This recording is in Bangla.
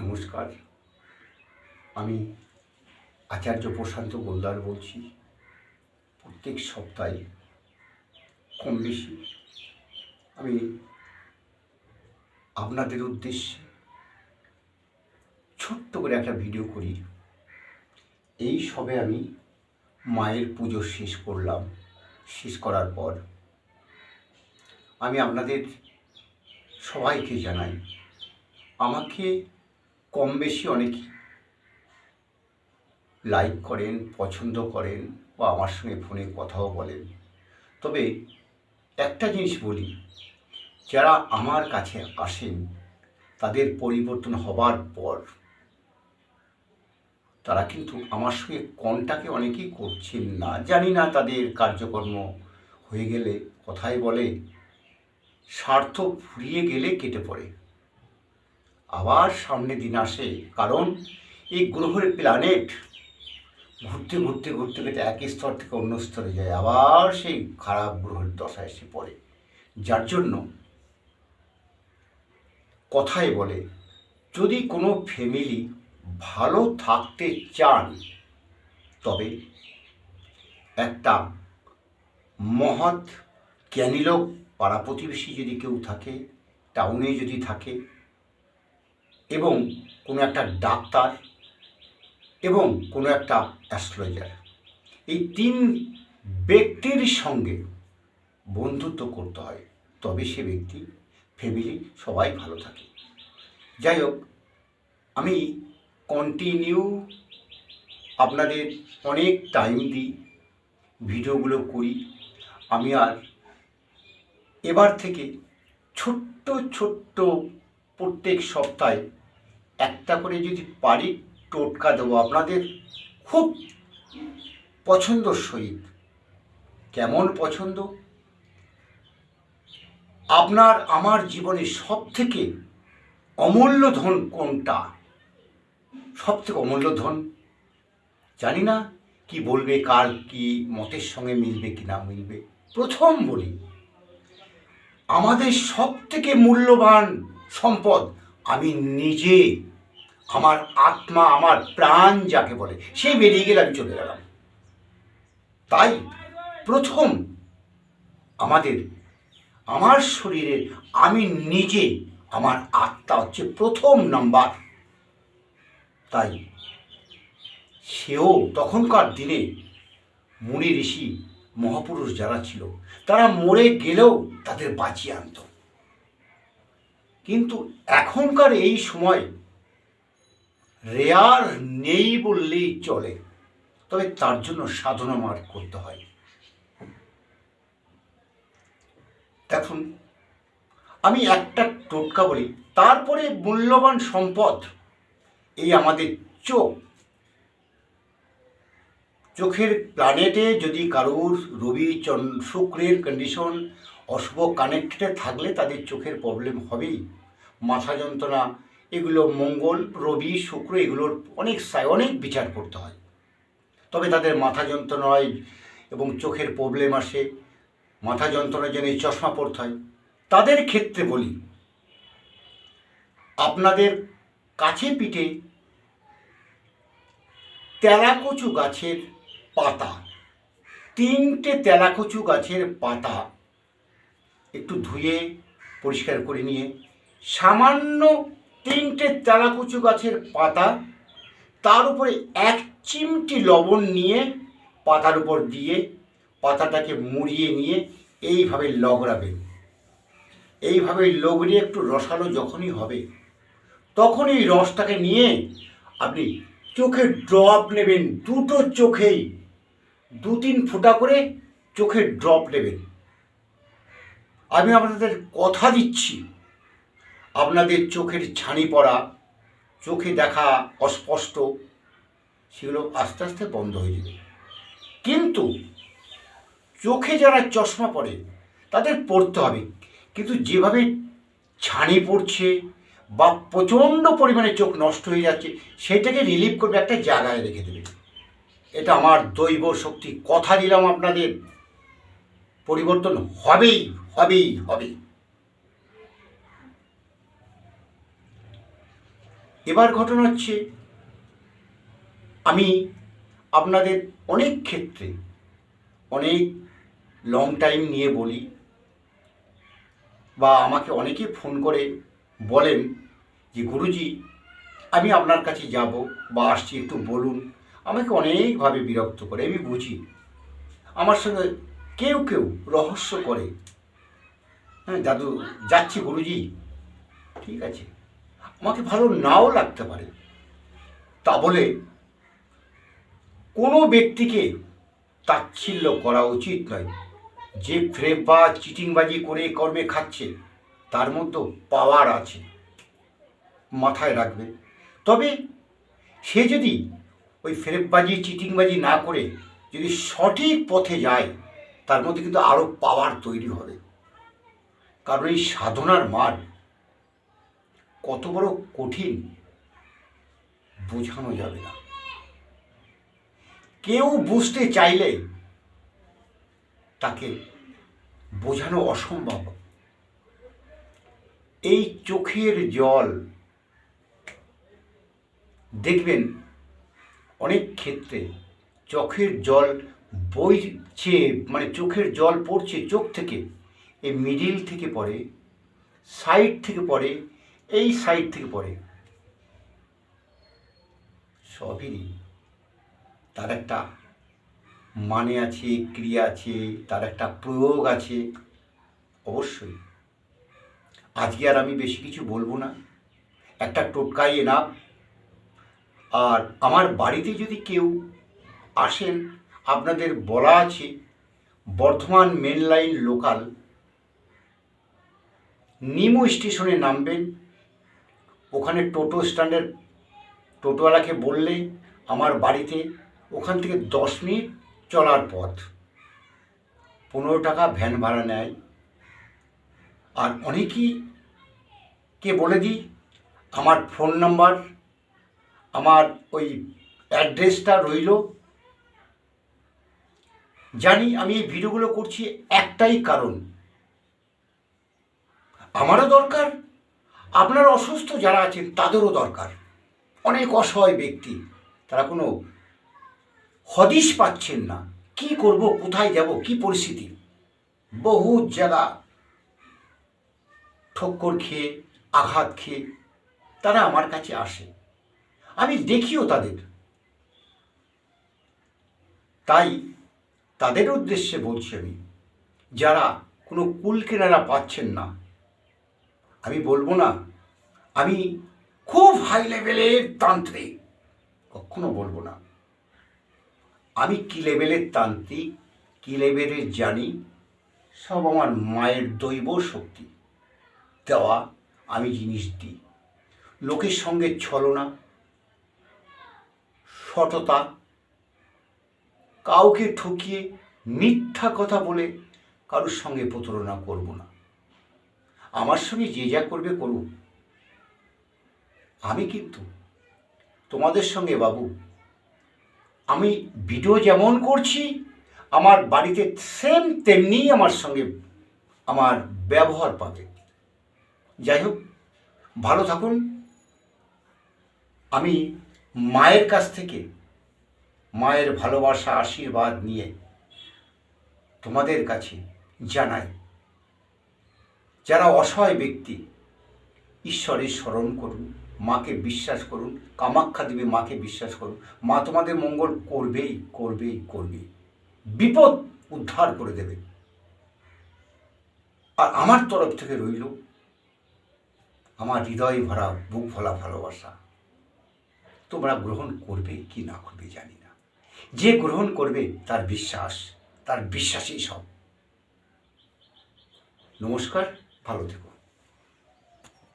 নমস্কার। আমি আচার্য প্রশান্ত গোলদার বলছি। প্রত্যেক সপ্তাহে কম বেশি আমি আপনাদের উদ্দেশ্যে ছোট্ট করে একটা ভিডিও করি। এই সবে আমি মায়ের পুজো শেষ করলাম। শেষ করার পর আমি আপনাদের সবাইকে জানাই, আমাকে কম বেশি অনেকে লাইক করেন, পছন্দ করেন বা আমার সঙ্গে ফোনে কথাও বলেন। তবে একটা জিনিস বলি, যারা আমার কাছে আসেন, তাদের পরিবর্তন হবার পর তারা কিন্তু আমার সঙ্গে কন্টাকে অনেকেই করছেন না। জানি না তাদের কার্যকর্ম হয়ে গেলে, কথাই বলে, স্বার্থ ফুরিয়ে গেলে কেটে পড়ে। আবার সামনে দিন আসে, কারণ এই গ্রহের প্ল্যানেট ঘুরতে ঘুরতে ঘুরতে ঘুরতে এক স্তর থেকে অন্য স্তরে যায়, আবার সেই খারাপ গ্রহের দশা এসে পড়ে। যার জন্য কথায় বলে, যদি কোনো ফ্যামিলি ভালো থাকতে চান, তবে একটা মহৎ জ্ঞানী লোক পাড়া প্রতিবেশী যদি কেউ থাকে টাউনে যদি থাকে এবং কোনো একটা ডাক্তার এবং কোনো একটা অ্যাস্ট্রোলজার। এই তিন ব্যক্তির সঙ্গে বন্ধুত্ব করতে হয়, তবে সে ব্যক্তি ফ্যামিলি সবাই ভালো থাকে। যাই হোক, আমি কন্টিনিউ আপনাদের অনেক টাইম দিই, ভিডিওগুলো করি। আমি আর এবার থেকে ছোট্ট ছোট্ট প্রত্যেক সপ্তাহে একটা করে যদি পারি টোটকা দেবো আপনাদের খুব পছন্দর সহিত। কেমন পছন্দ? আপনার, আমার জীবনে সব থেকে অমূল্য ধন কোনটা? সব থেকে অমূল্য ধন? জানি না কি বলবে, কার কি মতের সঙ্গে মিলবে কি না মিলবে। প্রথম বলি, আমাদের সব থেকে মূল্যবান সম্পদ আমি নিজে আমার আত্মা, আমার প্রাণ যাকে বলে সে বেরিয়ে গেলে আমি চলে গেলাম। তাই প্রথম আমাদের, আমার শরীরের, আমি নিজে, আমার আত্মা হচ্ছে প্রথম নাম্বার। তাই সেও তখনকার দিনে মুনি ঋষি, মহাপুরুষ যারা ছিল, তারা মরে গেলেও তাদের বাঁচিয়ে আনত। কিন্তু এখনকার এই সময় রেয়ার নেই বললেই চলে। তবে তার জন্য সাধনা মার করতে হয়। দেখুন, আমি একটা টোটকা বলি, তারপরে মূল্যবান সম্পদ, এই আমাদের চোখ। চোখের প্ল্যানেটে যদি কারোর রবি চন্দ্র শুক্রের কন্ডিশন অশুভ কানেক্টেডে থাকলে তাদের চোখের প্রবলেম হবেই। মাথা যন্ত্রণা, এগুলো মঙ্গল, রবি, শুক্র, এগুলোর অনেক অনেক বিচার করতে হয়। তবে তাদের মাথা যন্ত্রণা হয় এবং চোখের প্রবলেম আসে। মাথা যন্ত্রণার জন্য চশমা পড়তে হয়। তাদের ক্ষেত্রে বলি, আপনাদের কাছে পিঠে তেলাকচু গাছের পাতা, তিনটে তেলাকচু গাছের পাতা একটু ধুয়ে, পরিষ্কার করে নিয়ে, সামান্য তিনটে তেলাকুচু গাছের পাতা, তার উপরে এক চিমটি লবণ নিয়ে পাতার উপর দিয়ে পাতাটাকে মুড়িয়ে নিয়ে এইভাবে লগড়াবেন। এইভাবে লগড়িয়ে একটু রসালো যখনই হবে তখন এই রসটাকে নিয়ে আপনি চোখে ড্রপ নেবেন, দুটো চোখেই দু তিন ফোঁটা করে চোখে ড্রপ নেবেন। আমি আপনাদের কথা দিচ্ছি। আপনাদের চোখের ছানি পড়া, চোখে দেখা অস্পষ্ট, সেগুলো আস্তে আস্তে বন্ধ হয়ে যাবে। কিন্তু চোখে যারা চশমা পড়ে, তাদের পড়তে হবে। কিন্তু যেভাবে ছানি পড়ছে বা প্রচণ্ড পরিমাণে চোখ নষ্ট হয়ে যাচ্ছে, সেটাকে রিলিভ করবে একটা জায়গায় রেখে দেবে। এটা আমার দৈব শক্তি। কথা দিলাম আপনাদের। পরিবর্তন হবেই হবেই হবেই। এবার ঘটনা হচ্ছে, আমি আপনাদের অনেক ক্ষেত্রে, অনেক লং টাইম নিয়ে বলি, বা আমাকে অনেকে ফোন করে বলেন যে, গুরুজি, আমি আপনার কাছে যাব বা আসছি, একটু বলুন। আমাকে অনেকভাবে বিরক্ত করে, আমি বুঝি। আমার সঙ্গে কেউ কেউ রহস্য করে। হ্যাঁ দাদু, যাচ্ছি গুরুজি। ঠিক আছে। আমাকে ভালো নাও লাগতে পারে। তা বলে কোনো ব্যক্তিকে তাচ্ছিল্য করা উচিত নয়। যে ফ্রেব বা চিটিংবাজি করে কর্মে খাচ্ছে, তার মধ্যে পাওয়ার আছে, মাথায় রাখবে। তবে সে যদি ওই ফ্রেববাজি চিটিংবাজি না করে যদি সঠিক পথে যায় তার মধ্যে কিন্তু আরও পাওয়ার তৈরি হবে। কারণ এই সাধনার মার কত বড় কঠিন বোঝানো যাবে না। কেউ বুঝতে চাইলে তাকে বোঝানো অসম্ভব। এই চোখের জল দেখবেন অনেক ক্ষেত্রে চোখের জল বইছে মানে চোখের জল পড়ছে চোখ থেকে, এই মিডিল থেকে পড়ে সাইড থেকে পড়ে, এই সাইড থেকে পড়ে। সবই তার একটা মানে আছে, ক্রিয়া আছে, তার একটা প্রয়োগ আছে, অবশ্যই। আজকে আর আমি বেশি কিছু বলব না। একটা টোটকাই না আর আমার বাড়িতে যদি কেউ আসেন আপনাদের বলা আছে, বর্ধমান মেন লাইন লোকাল নিমু স্টেশনে নামবেন। ওখানে টোটো স্ট্যান্ডের টোটোওয়ালাকে বললে আমার বাড়িতে ওখান থেকে দশ মিনিট চলার পথ। পনেরো টাকা ভ্যান ভাড়া নেয়। আর অনেকেই কে বলে দিই, আমার ফোন নাম্বার আমার ওই অ্যাড্রেসটা রইল জানি আমি এই ভিডিওগুলো করছি একটাই কারণ। আমারও দরকার, আপনার অসুস্থ যারা আছেন তাদেরও দরকার। অনেক অসহায় ব্যক্তি, তারা কোনো হদিশ পাচ্ছেন না। কি করব, কোথায় যাব, কি পরিস্থিতি? বহু জায়গা ঠক্কর খেয়ে, আঘাত খেয়ে তারা আমার কাছে আসে। আমি দেখিও তাদের। তাই তাদের উদ্দেশ্যে বলছি আমি, যারা কোনো কুল কেনারা পাচ্ছেন না, আমি বলব না, আমি খুব হাই লেভেলের তান্ত্রিক, কখনো বলব না। আমি কি লেভেলের তান্ত্রিক, কি লেভেলের জানি, সব আমার মায়ের দৈব শক্তি, দেওয়া আমি জিনিস দিই। লোকের সঙ্গে ছলনা, সততা কাউকে ঠকিয়ে মিথ্যা কথা বলে কারোর সঙ্গে প্রতারণা করব না। আমার সঙ্গে যে যা করবে করুক। আমি কিন্তু তোমাদের সঙ্গে বাবু, আমি ভিডিও যেমন করছি, আমার বাড়িতে সেম তেমনি আমার সঙ্গে আমার ব্যবহার পাবে। যাই হোক, ভালো থাকুন। আমি মায়ের কাছ থেকে মায়ের ভালোবাসা, আশীর্বাদ নিয়ে তোমাদের কাছে জানাই। যারা অসহায় ব্যক্তি, ঈশ্বরের স্মরণ করুন, মাকে বিশ্বাস করুন, কামাখ্যা দেবী মাকে বিশ্বাস করুন। মা তোমাদের মঙ্গল করবেই করবেই করবে বিপদ উদ্ধার করে দেবে। আর আমার তরফ থেকে রইল আমার হৃদয় ভরা বুক ভরা ভালোবাসা। তোমরা গ্রহণ করবে কি না করবে জানি না। যে গ্রহণ করবে তার বিশ্বাস তার বিশ্বাসই সব। নমস্কার ভালো থেকো।